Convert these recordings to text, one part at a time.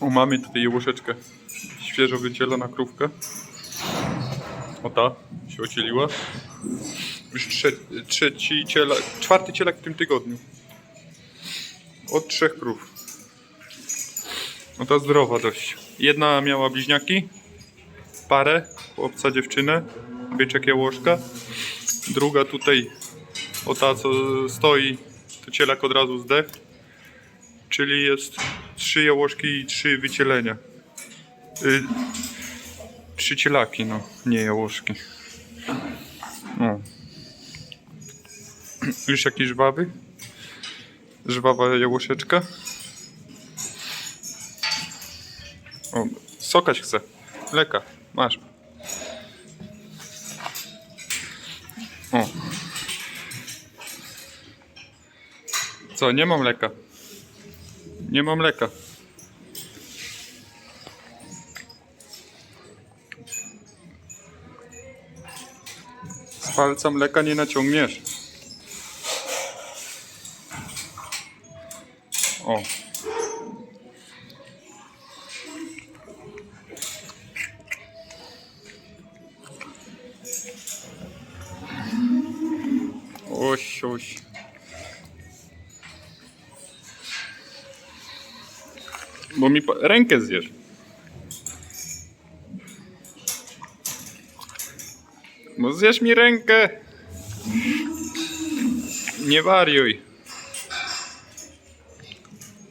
O, mamy tutaj łoszeczkę. Świeżo wycielona krówkę. O ta się ocieliła. Już trze trzeci ciela, czwarty cielak w tym tygodniu. Od trzech krów. No to zdrowa dość. Jedna miała bliźniaki, parę, chłopca, dziewczynę, byczek jałoszka. Druga tutaj, o ta co stoi, to cielak od razu zdechł. Czyli jest trzy jałoszki i trzy wycielenia. Y, trzy cielaki, no, nie jałoszki. O. Już jakiś żwawy? Żwawa jałoszeczka. O, sokać chce. Leka, masz. O. Co, nie mam leka. Nie mam leka. Z palca mleka nie naciągniesz. O. Oś, oś. Bo mi rękę zjesz. No zjesz mi rękę. Nie wariuj.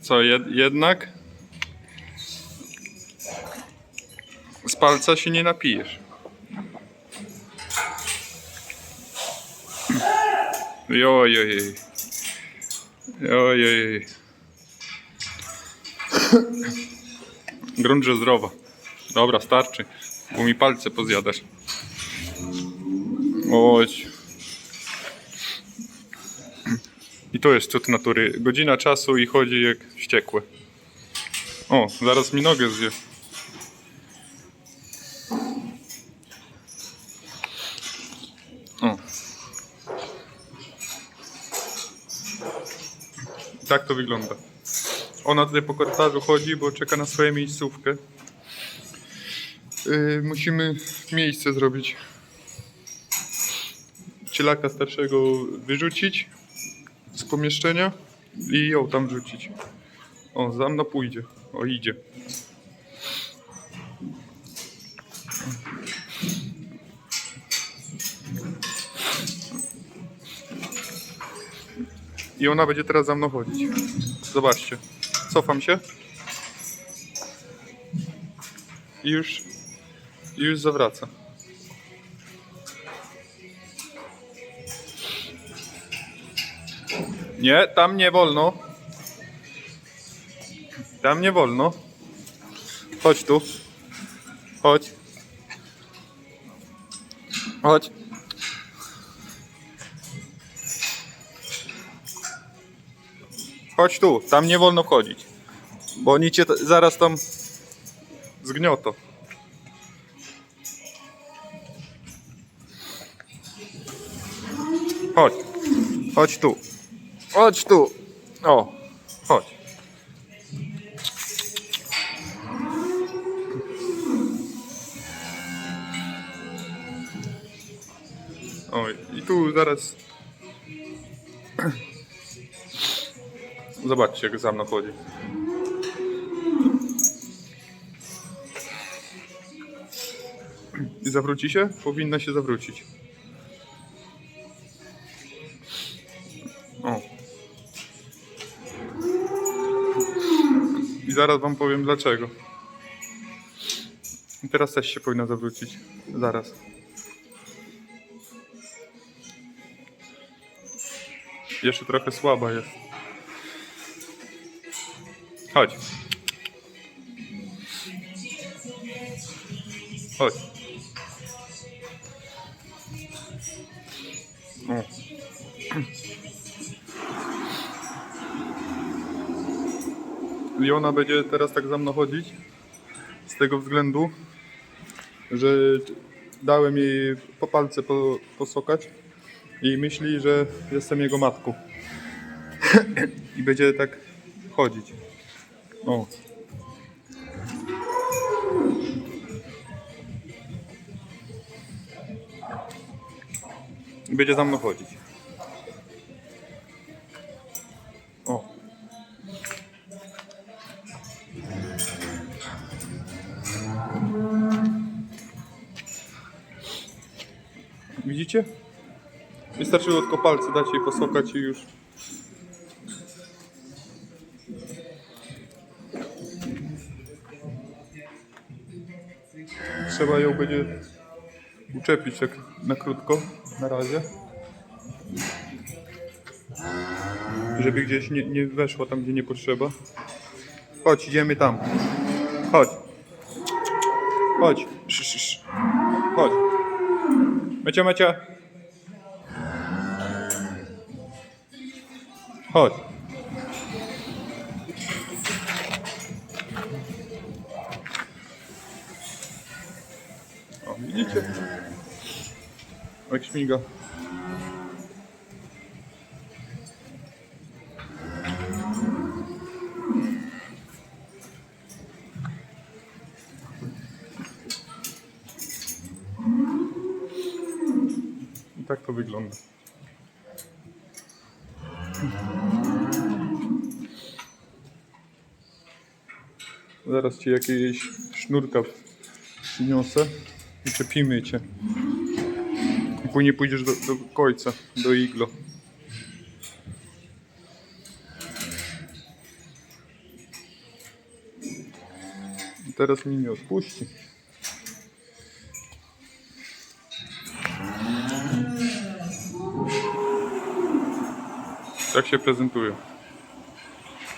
Co, jed jednak? Z palca się nie napijesz. Jojojej. Grunt, że zdrowa. Dobra, starczy. Bo mi palce pozjadasz. Oj. I to jest cud natury. Godzina czasu i chodzi jak wściekłe. O, zaraz mi nogę zje. O. Tak to wygląda. Ona tutaj po korytarzu chodzi, bo czeka na swoją miejscówkę. Yy, musimy miejsce zrobić. Cielaka starszego wyrzucić z pomieszczenia i ją tam wrzucić. O, za mną pójdzie. O, idzie. I ona będzie teraz za mną chodzić. Zobaczcie. Cofam się. I już, już zawraca. Nie, tam nie wolno. Tam nie wolno. Chodź tu. Chodź. Chodź. Chodź tu, tam nie wolno wchodzić. Bo oni cię zaraz tam zgniotą. Chodź. Chodź tu. Chodź tu. O, chodź. Oj, i tu zaraz. Zobaczcie, jak za mną chodzi. I zawróci się? Powinna się zawrócić. O. I zaraz wam powiem dlaczego. I teraz też się powinna zawrócić. Zaraz. Jeszcze trochę słaba jest. Chodź. Chodź. O. I ona będzie teraz tak za mną chodzić. Z tego względu, że dałem jej po palce po, posokać i myśli, że jestem jego matką. I będzie tak chodzić. O. I będzie za mną chodzić. O. Widzicie? Wystarczyło tylko palce dać jej posokać i już Trzeba ją będzie uczepić tak na krótko, na razie. Żeby gdzieś nie, nie weszła tam, gdzie nie potrzeba. Chodź, idziemy tam. Chodź. Chodź. Chodź. Mecia, mecia. Chodź. Jak śmiga. I tak to wygląda. Zaraz ci jakieś sznurka przyniosę i czepimy cię. Później pójdziesz do, do końca, do iglo. Teraz mnie nie odpuści. Tak się prezentują.